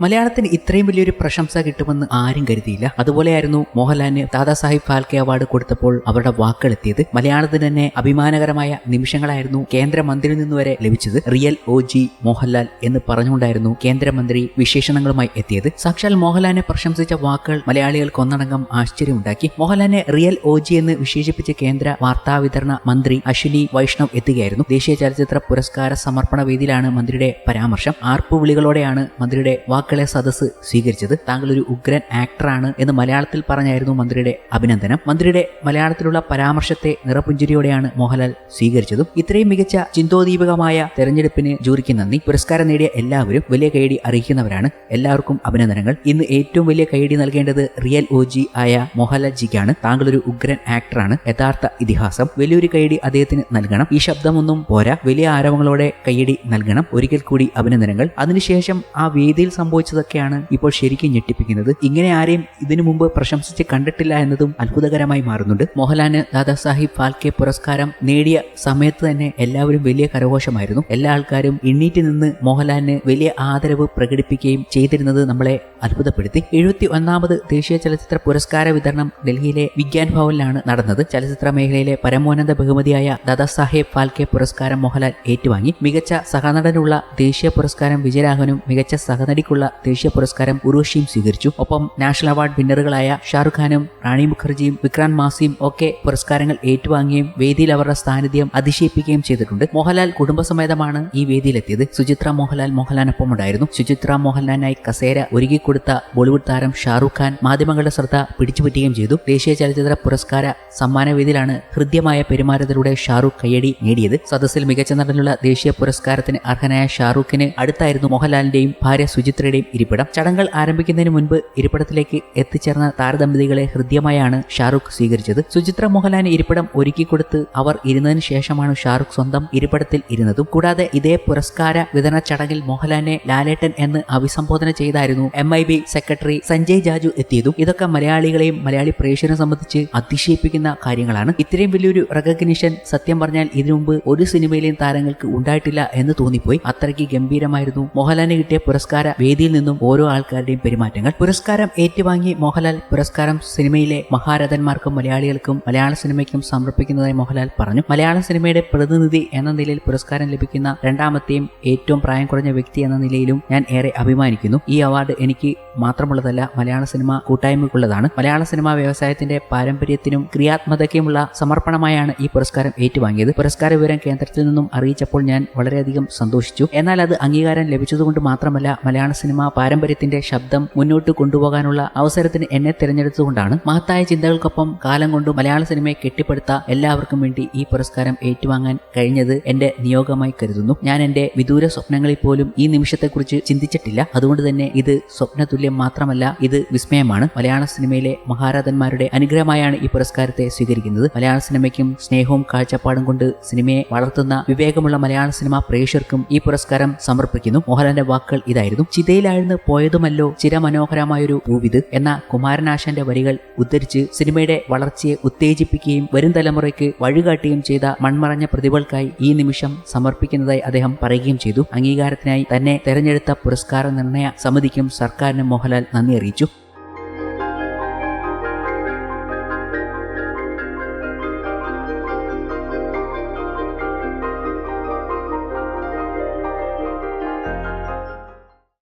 മലയാളത്തിന് ഇത്രയും വലിയൊരു പ്രശംസ കിട്ടുമെന്ന് ആരും കരുതിയില്ല. അതുപോലെയായിരുന്നു മോഹൻലാലിന് ദാദാസാഹിബ് ഫാൽക്കെ അവാർഡ് കൊടുത്തപ്പോൾ അവരുടെ വാക്കുകളെത്തിയത്. മലയാളത്തിന് തന്നെ അഭിമാനകരമായ നിമിഷങ്ങളായിരുന്നു കേന്ദ്രമന്ത്രിയിൽ നിന്ന് വരെ ലഭിച്ചത്. റിയൽ ഒ ജി മോഹൻലാൽ എന്ന് പറഞ്ഞുകൊണ്ടായിരുന്നു കേന്ദ്രമന്ത്രി വിശേഷണങ്ങളുമായി എത്തിയത്. സാക്ഷാൽ മോഹൻലാലിനെ പ്രശംസിച്ച വാക്കുകൾ മലയാളികൾക്ക് ഒന്നടങ്കം ആശ്ചര്യമുണ്ടാക്കി. മോഹൻലാലിനെ റിയൽ ഒ ജി എന്ന് വിശേഷിപ്പിച്ച കേന്ദ്ര വാർത്താവിതരണ മന്ത്രി അശ്വിനി വൈഷ്ണവ് എത്തുകയായിരുന്നു. ദേശീയ ചലച്ചിത്ര പുരസ്കാര സമർപ്പണ വേദിയിലാണ് മന്ത്രിയുടെ പരാമർശം. ആർപ്പുവിളികളോടെയാണ് മന്ത്രിയുടെ വാക്കുകളെ സദസ്സ് സ്വീകരിച്ചത് താങ്കൾ ഒരു ഉഗ്രൻ ആക്ടറാണ് എന്ന് മലയാളത്തിൽ പറഞ്ഞായിരുന്നു മന്ത്രിയുടെ അഭിനന്ദനം. മന്ത്രിയുടെ മലയാളത്തിലുള്ള പരാമർശത്തെ നിറപുഞ്ചിരിയോടെയാണ് മോഹൻലാൽ സ്വീകരിച്ചതും ഇത്രയും മികച്ച ചിന്തോദീപകമായ തെരഞ്ഞെടുപ്പിന് ജൂറിക്ക് നന്ദി. പുരസ്കാരം നേടിയ എല്ലാവരും വലിയ കൈയടി അറിയിക്കുന്നവരാണ്. എല്ലാവർക്കും അഭിനന്ദനങ്ങൾ. ഇന്ന് ഏറ്റവും വലിയ കൈയടി നൽകേണ്ടത് റിയൽ ഒ ജി ആയ മോഹൻലാൽ ജിക്കാണ്. താങ്കൾ ഒരു ഉഗ്രൻ ആക്ടറാണ്. യഥാർത്ഥ ഇതിഹാസം. വലിയൊരു കൈയടി അദ്ദേഹത്തിന് നൽകണം. ഈ ശബ്ദമൊന്നും പോരാ. വലിയ ആരവങ്ങളോടെ കൈയടി നൽകണം. ഒരിക്കൽ കൂടി അഭിനന്ദനങ്ങൾ. അതിനുശേഷം ആ വേദിയിൽ സംഭവിച്ചതൊക്കെയാണ് ഇപ്പോൾ ശരിക്കും ഞെട്ടിപ്പിക്കുന്നത്. ഇങ്ങനെ ആരെയും ഇതിനു മുമ്പ് പ്രശംസിച്ച് കണ്ടിട്ടില്ല എന്നതും അത്ഭുതകരമായി മാറുന്നുണ്ട്. മോഹൻലാലിന് ദാദാസാഹിബ് ഫാൽക്കെ പുരസ്കാരം നേടിയ സമയത്ത് തന്നെ എല്ലാവരും വലിയ കരഘോഷമായിരുന്നു. എല്ലാ ആൾക്കാരും എണ്ണീറ്റ് നിന്ന് മോഹൻലാലിന് വലിയ ആദരവ് പ്രകടിപ്പിക്കുകയും ചെയ്തിരുന്നത് നമ്മളെ അത്ഭുതപ്പെടുത്തി. എഴുപത്തി ഒന്നാമത് ദേശീയ ചലച്ചിത്ര പുരസ്കാര വിതരണം ഡൽഹിയിലെ വിജ്ഞാൻ ഭവനിലാണ് നടന്നത്. ചലച്ചിത്ര മേഖലയിലെ പരമോന്നത ബഹുമതിയായ ദാദാസാഹേബ് ഫാൽക്കെ പുരസ്കാരം മോഹൻലാൽ ഏറ്റുവാങ്ങി. മികച്ച സഹനടനുള്ള ദേശീയ പുരസ്കാരം വിജയരാഘവനും മികച്ച സഹനടിക്കുള്ള ദേശീയ പുരസ്കാരം ഉർവശിയും സ്വീകരിച്ചു. ഒപ്പം നാഷണൽ അവാർഡ് വിന്നറുകളായ ഷാറുഖ് ഖാനും റാണി മുഖർജിയും വിക്രാന്ത് മാസിയും ഒക്കെ പുരസ്കാരങ്ങൾ ഏറ്റുവാങ്ങുകയും വേദിയിൽ അവരുടെ സാന്നിധ്യം അതിശയിപ്പിക്കുകയും ചെയ്തിട്ടുണ്ട്. മോഹൻലാൽ കുടുംബസമേതമാണ് ഈ വേദിയിലെത്തിയത്. സുചിത്ര മോഹൻലാൽ മോഹൻലാനൊപ്പം ഉണ്ടായിരുന്നു സുചിത്ര മോഹൻലാലിനായി കസേര ഒരുക്കിക്കൊടുത്ത ബോളിവുഡ് താരം ഷാറുഖ് ഖാൻ മാധ്യമങ്ങളുടെ ശ്രദ്ധ പിടിച്ചുപറ്റുകയും ചെയ്തു. ദേശീയ ചലച്ചിത്ര പുരസ്കാര സമ്മാന വേദിയിലാണ് ഹൃദ്യമായ പെരുമാറ്റത്തിലൂടെ ഷാറുഖ് കയ്യടി നേടിയത്. സദസ്സിൽ മികച്ച നടനുള്ള ദേശീയ പുരസ്കാരത്തിന് അർഹനായ ഷാറുഖിന് അടുത്തായിരുന്നു മോഹൻലാലിന്റെയും ഭാര്യ സുചിത്രയുടെയും ഇരിപ്പിടം. ചടങ്ങുകൾ ആരംഭിക്കുന്നതിന് മുൻപ് ഇരിപ്പിടത്തിലേക്ക് എത്തിച്ചേർന്ന താരദമ്പതികളെ ഹൃദ്യമായാണ് ഷാറുഖ് സ്വീകരിച്ചത്. സുചിത്ര മോഹൻലാലിന് ഇരിപ്പിടം ഒരുക്കിക്കൊടുത്ത് അവർ ഇരുന്നതിന് ശേഷമാണ് ഷാറുഖ് സ്വന്തം ഇരിപ്പിടത്തിൽ ഇരുന്നതും. കൂടാതെ ഇതേ പുരസ്കാര വിതരണ ചടങ്ങിൽ മോഹൻലാലിനെ ലാലേട്ടൻ എന്ന് അഭിസംബോധന ചെയ്തായിരുന്നു M I B secretary Sanjay Jaju എത്തിയതും. ഇതൊക്കെ മലയാളികളെയും മലയാളി പ്രേക്ഷകരെ സംബന്ധിച്ച് അതിശയിപ്പിക്കുന്ന കാര്യങ്ങളാണ്. ഇത്രയും വലിയൊരു റെക്കഗ്നിഷൻ സത്യം പറഞ്ഞാൽ ഇതിനു മുമ്പ് ഒരു സിനിമയിലെയും താരങ്ങൾക്ക് ഉണ്ടായിട്ടില്ല എന്ന് തോന്നിപ്പോയി. അത്രയ്ക്ക് ഗംഭീരമായിരുന്നു മോഹൻലാലിന് കിട്ടിയ പുരസ്കാര വേദിയിൽ നിന്നും ഓരോ ആൾക്കാരുടെയും പെരുമാറ്റങ്ങൾ. പുരസ്കാരം ഏറ്റുവാങ്ങി മോഹൻലാൽ പുരസ്കാരം സിനിമയിലെ മഹാരഥന്മാർക്കും മലയാളികൾക്കും മലയാള സിനിമയ്ക്കും സമർപ്പിക്കുന്നതായി മോഹൻലാൽ പറഞ്ഞു. മലയാള സിനിമയുടെ പ്രതിനിധി എന്ന നിലയിൽ പുരസ്കാരം ലഭിക്കുന്ന രണ്ടാമത്തെയും ഏറ്റവും പ്രായം കുറഞ്ഞ വ്യക്തി എന്ന നിലയിലും ഞാൻ ഏറെ അഭിമാനിക്കുന്നു. ഈ അവാർഡ് എനിക്ക് മാത്രമുള്ളതല്ല മലയാള സിനിമ കൂട്ടായ്മയ്ക്കുള്ളതാണ്. മലയാള സിനിമാ വ്യവസായത്തിന്റെ പാരമ്പര്യത്തിനും ക്രിയാത്മകതയ്ക്കുമുള്ള സമർപ്പണമായാണ് ഈ പുരസ്കാരം ഏറ്റുവാങ്ങിയത്. പുരസ്കാര വിവരം കേന്ദ്രത്തിൽ നിന്നും അറിയിച്ചപ്പോൾ ഞാൻ വളരെയധികം സന്തോഷിച്ചു. എന്നാൽ അത് അംഗീകാരം ലഭിച്ചതുകൊണ്ട് മാത്രമല്ല മലയാള സിനിമ പാരമ്പര്യത്തിന്റെ ശബ്ദം മുന്നോട്ട് കൊണ്ടുപോകാനുള്ള അവസരത്തിന് എന്നെ തിരഞ്ഞെടുത്തുകൊണ്ടാണ് മഹത്തായ ചിന്തകൾക്കൊപ്പം കാലം കൊണ്ട് മലയാള സിനിമയെ കെട്ടിപ്പടുത്ത എല്ലാവർക്കും വേണ്ടി ഈ പുരസ്കാരം ഏറ്റുവാങ്ങാൻ കഴിഞ്ഞത് എന്റെ നിയോഗമായി കരുതുന്നു. ഞാൻ എന്റെ വിദൂര സ്വപ്നങ്ങളിൽ പോലും ഈ നിമിഷത്തെക്കുറിച്ച് ചിന്തിച്ചിട്ടില്ല. അതുകൊണ്ട് തന്നെ ഇത് സ്വപ്നതുല്യം മാത്രമല്ല ഇത് വിസ്മയമാണ്. മലയാള സിനിമയിലെ മഹാരാജന്മാരുടെ അനുഗ്രഹമായാണ് ഈ പുരസ്കാരത്തെ സ്വീകരിക്കുന്നത്. മലയാള സിനിമയ്ക്കും സ്നേഹവും കാഴ്ചപ്പാടും കൊണ്ട് സിനിമയെ വളർത്തുന്ന വിവേകമുള്ള മലയാള സിനിമ പ്രേക്ഷകർക്കും ഈ പുരസ്കാരം സമർപ്പിക്കുന്നു. മോഹൻലാലിന്റെ വാക്കുകൾ ഇതായിരുന്നു. ചിതയിലാഴ്ന്ന് പോയതുമല്ലോ ചിരമനോഹരമായൊരു പൂവിത് എന്ന കുമാരനാശാന്റെ വരികൾ ഉദ്ധരിച്ച് സിനിമയുടെ വളർച്ചയെ ഉത്തേജിപ്പിക്കുകയും വരും തലമുറയ്ക്ക് വഴികാട്ടുകയും ചെയ്ത മൺമറഞ്ഞ പ്രതിഭകൾക്കായി ഈ നിമിഷം സമർപ്പിക്കുന്നതായി അദ്ദേഹം പറയുകയും ചെയ്തു. അംഗീകാരത്തിനായി തന്നെ തെരഞ്ഞെടുത്ത പുരസ്കാര നിർണയ സമിതിക്കും സർക്കാരിനും മോഹൻലാൽ നന്ദി അറിയിച്ചു.